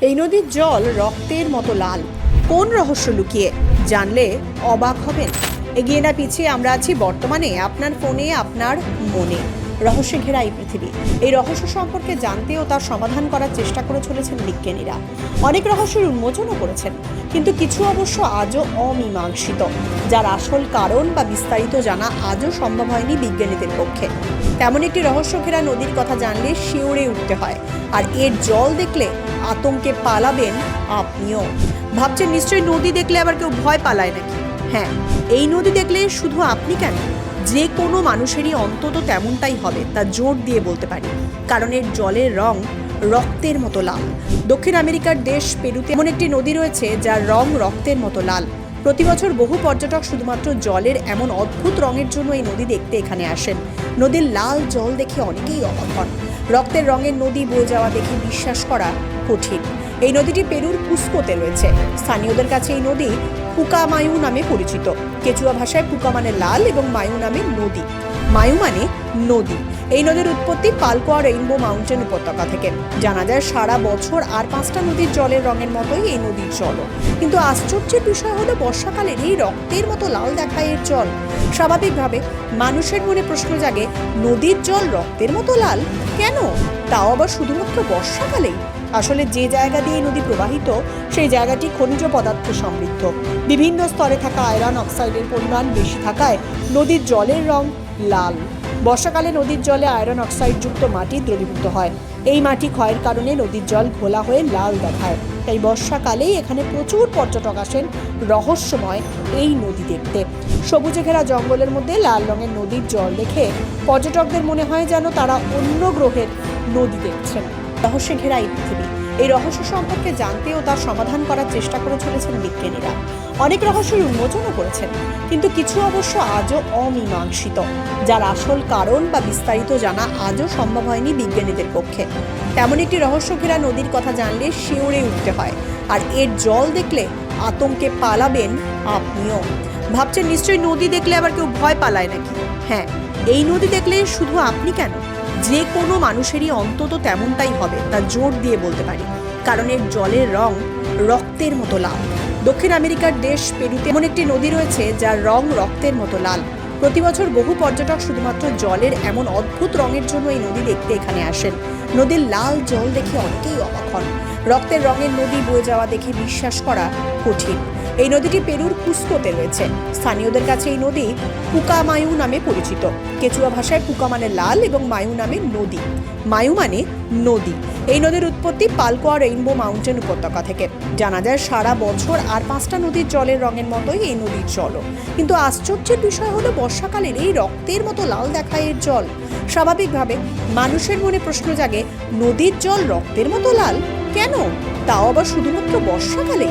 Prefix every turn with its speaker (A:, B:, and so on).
A: এই নদীর জল রক্তের মতো লাল। কোন রহস্য লুকিয়ে? জানলে অবাক হবেন। এগিয়ে না পিছিয়ে আমরা আছি বর্তমানে। আপনার ফোনে, আপনার মনে। রহস্যে ঘেরা এই পৃথিবী। এই রহস্য সম্পর্কে জানতে ও তার সমাধান করার চেষ্টা করে চলেছেন বিজ্ঞানীরা। অনেক রহস্যের উন্মোচনও করেছেন, কিন্তু কিছু অবশ্য আজও অমীমাংসিত, যার আসল কারণ বা বিস্তারিত জানা আজও সম্ভব হয়নি বিজ্ঞানীদের পক্ষে। তেমন একটি রহস্য ঘেরা নদীর কথা জানলে শিউরে উঠতে হয়, আর এর জল দেখলে আতঙ্কে পালাবেন আপনিও। ভাবছেন নিশ্চয়ই নদী দেখলে আবার কেউ ভয় পালায় নাকি? হ্যাঁ এই নদী দেখলে শুধু আপনি কেন? যে কোনো মানুষেরই অন্তত তেমনটাই হবে, তা জোর দিয়ে বলতে পারি। কারণ এর জলের রং রক্তের মতো লাল। দক্ষিণ আমেরিকার দেশ পেরুতে এমন একটি নদী রয়েছে, যার রং রক্তের মতো লাল। প্রতি বছর বহু পর্যটক শুধুমাত্র জলের এমন অদ্ভুত রঙের জন্য এই নদী দেখতে এখানে আসেন। নদীর লাল জল দেখে অনেকেই অবাক হন। রক্তের রঙের নদী বয়ে যাওয়া দেখে বিশ্বাস করা কঠিন। এই নদীটি পেরুর কুস্কোতে রয়েছে। স্থানীয়দের কাছে এই নদী পুকামায়ু নামে পরিচিত। কেচুয়া ভাষায় পুকা মানে লাল এবং মায়ু নামে নদী। মায়ু মানে নদী। এই নদীর উৎপত্তি পালকোয়া রেইনবো মাউন্টেন উপত্যকা থেকে। জানা যায় সারা বছর আর পাঁচটা নদীর জলের রঙের মতোই এই নদীর জলও কিন্তু আশ্চর্যের বিষয় হলো, বর্ষাকালের এই রক্তের মতো লাল দেখায় এর জল। স্বাভাবিকভাবে মানুষের মনে প্রশ্ন জাগে, নদীর জল রক্তের মতো লাল? কেন? তাও আবার শুধুমাত্র বর্ষাকালেই? আসলে যে জায়গা দিয়ে নদী প্রবাহিত, সেই জায়গাটি খনিজ পদার্থ সমৃদ্ধ। বিভিন্ন স্তরে থাকা আয়রন অক্সাইডের পরিমাণ বেশি থাকায় নদীর জলের রং লাল। বর্ষাকালে নদীর জলে আয়রন অক্সাইডযুক্ত মাটি দ্রবীভূত হয়। এই মাটি ক্ষয়ের কারণে নদীর জল ঘোলা হয়ে লাল দেখায়। তাই বর্ষাকালেই এখানে প্রচুর পর্যটক আসেন রহস্যময় এই নদী দেখতে। সবুজে ঘেরা জঙ্গলের মধ্যে লাল রঙের নদীর জল দেখে পর্যটকদের মনে হয় যেন তারা অন্য গ্রহের নদী দেখছেন। রহস্যে ঘেরা এই পৃথিবী। এই রহস্য সম্পর্কে জানতে ও তার সমাধান করার চেষ্টা করে চলেছেন বিজ্ঞানীরা। অনেক রহস্যের উন্মোচনও করেছেন, কিন্তু কিছু অবশ্য আজও অমীমাংসিত, যার আসল কারণ বা বিস্তারিত জানা আজও সম্ভব হয়নি বিজ্ঞানীদের পক্ষে। তেমন একটি রহস্য ঘেরা নদীর কথা জানলে শিউরে উঠতে হয়, আর এর জল দেখলে আতঙ্কে পালাবেন আপনিও। ভাবছেন নিশ্চয়ই নদী দেখলে আবার কেউ ভয় পালায় নাকি? হ্যাঁ এই নদী দেখলে শুধু আপনি কেন? যে কোনো মানুষেরই অন্তত তেমনটাই হবে, তা জোর দিয়ে বলতে পারি। কারণ এর জলের রং রক্তের মতো লাল। দক্ষিণ আমেরিকার দেশ পেরুতে এমন একটি নদী রয়েছে, যার রং রক্তের মতো লাল। প্রতি বছর বহু পর্যটক শুধুমাত্র জলের এমন অদ্ভুত রঙের জন্য এই নদী দেখতে এখানে আসেন। নদীর লাল জল দেখে অনেকেই অবাক হন। রক্তের রঙের নদী বয়ে যাওয়া দেখে বিশ্বাস করা কঠিন। এই নদীটি পেরুর কুস্কোতে রয়েছে। স্থানীয়দের কাছে এই নদী পুকামায়ু নামে পরিচিত। কেচুয়া ভাষায় পুকা মানে লাল এবং মায়ু নামে নদী। মায়ু মানে নদী। এই নদীর উৎপত্তি পালকোয়া রেইনবো মাউন্টেন উপত্যকা থেকে। জানা যায় সারা বছর আর পাঁচটা নদীর জলের রঙের মতোই এই নদীর জলও কিন্তু আশ্চর্যের বিষয় হলো, বর্ষাকালের এই রক্তের মতো লাল দেখায় এর জল। স্বাভাবিকভাবে মানুষের মনে প্রশ্ন জাগে, নদীর জল রক্তের মতো লাল? কেন? তাও আবার শুধুমাত্র বর্ষাকালে?